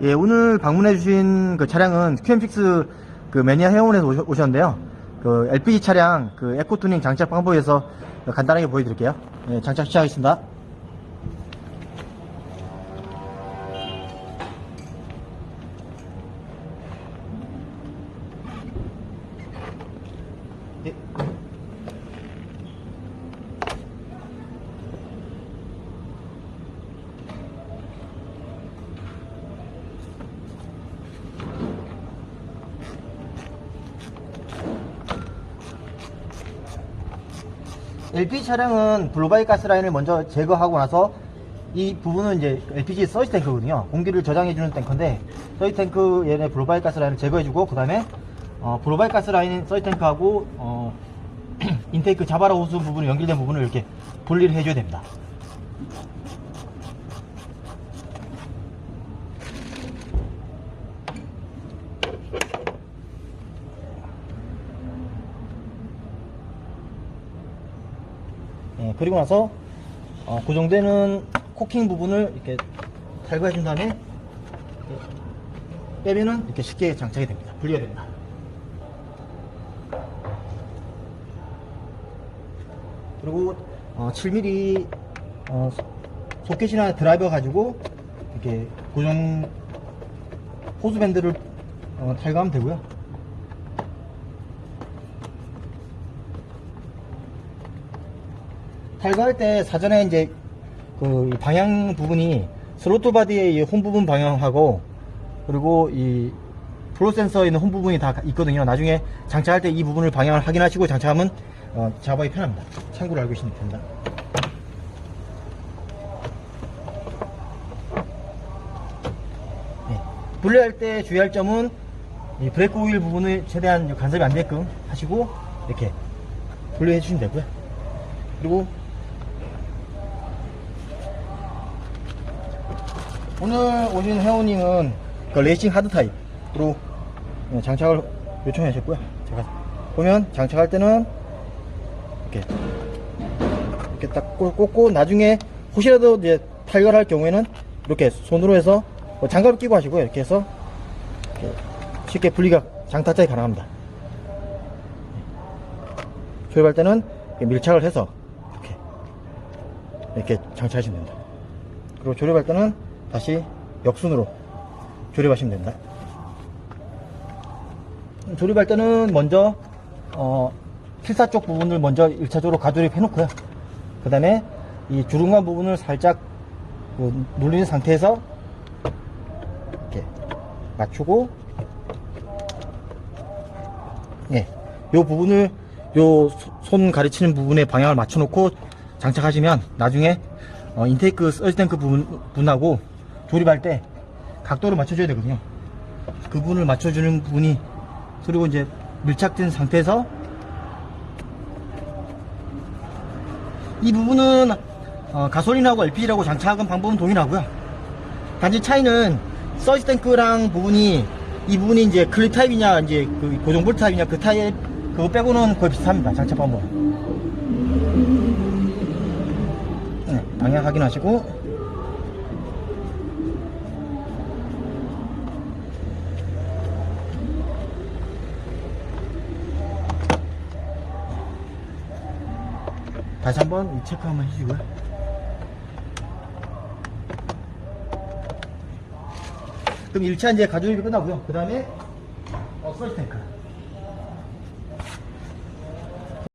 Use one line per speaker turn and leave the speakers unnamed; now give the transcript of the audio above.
예, 오늘 방문해주신 그 차량은 QM6 그 매니아 회원에서 오셨는데요. 그 LPG 차량 그 에코투닝 장착 방법에서 간단하게 보여드릴게요. 예, 장착 시작하겠습니다. 예. LPG 차량은 블루바이 가스 라인을 먼저 제거하고 나서 이 부분은 이제 LPG 서지 탱크거든요. 공기를 저장해주는 탱크인데 서지 탱크 얘네 블루바이 가스 라인을 제거해주고 그 다음에 어, 블루바이 가스 라인 서지 탱크하고 어, 인테이크 자바라 호수 부분 연결된 부분을 이렇게 분리를 해줘야 됩니다. 예, 그리고 나서 어, 고정되는 코킹 부분을 이렇게 탈거해 준 다음에 빼면은 이렇게 쉽게 장착이 됩니다. 분리가 됩니다. 그리고 어, 7mm 어, 소켓이나 드라이버 가지고 이렇게 고정 호스 밴드를 어, 탈거하면 되고요. 탈거할 때 사전에 이제 그이 방향 부분이 스로틀 바디의 이홈 부분 방향하고 그리고 이 플로 센서에 있는 홈 부분이 다 있거든요. 나중에 장착할 때 이 부분을 방향을 확인하시고 장착하면 어, 작업하기 편합니다. 참고로 알고 계시면 됩니다. 네. 분리할 때 주의할 점은 이 브레이크 오일 부분을 최대한 간섭이 안 되게끔 하시고 이렇게 분리해 주시면 되고요. 그리고 오늘 오신 회원님은 그 레이싱 하드 타입으로 네, 장착을 요청하셨고요. 제가 보면 장착할 때는 이렇게 이렇게 딱 꽂- 꽂고 나중에 혹시라도 이제 탈거할 경우에는 이렇게 손으로 해서 뭐 장갑을 끼고 하시고요. 이렇게 해서 이렇게 쉽게 분리가 장타작이 가능합니다. 조립할 때는 밀착을 해서 이렇게 이렇게 장착하시면 됩니다. 그리고 조립할 때는 다시 역순으로 조립하시면 됩니다. 조립할 때는 먼저 어, 필사 쪽 부분을 먼저 1차적으로 가조립 해놓고요. 그 다음에 이 주름관 부분을 살짝 그 눌리는 상태에서 이렇게 맞추고 예, 요 부분을 요 손 가르치는 부분에 방향을 맞춰 놓고 장착하시면 나중에 어, 인테이크 서지탱크 부분, 분하고 조립할 때 각도를 맞춰줘야 되거든요. 그 부분을 맞춰주는 부분이 그리고 이제 밀착된 상태에서 이 부분은 어, 가솔린하고 LPG라고 장착한 방법은 동일하고요. 단지 차이는 서지 탱크랑 부분이 이 부분이 이제 클립 타입이냐 이제 그 고정 볼트 타입이냐 그 타입 그거 빼고는 거의 비슷합니다. 장착 방법. 네, 방향 확인하시고 다시 한번 체크 한번 해주시고요. 그럼 1차 이제 가조립이 끝나고요. 그 다음에 어, 서지 탱크.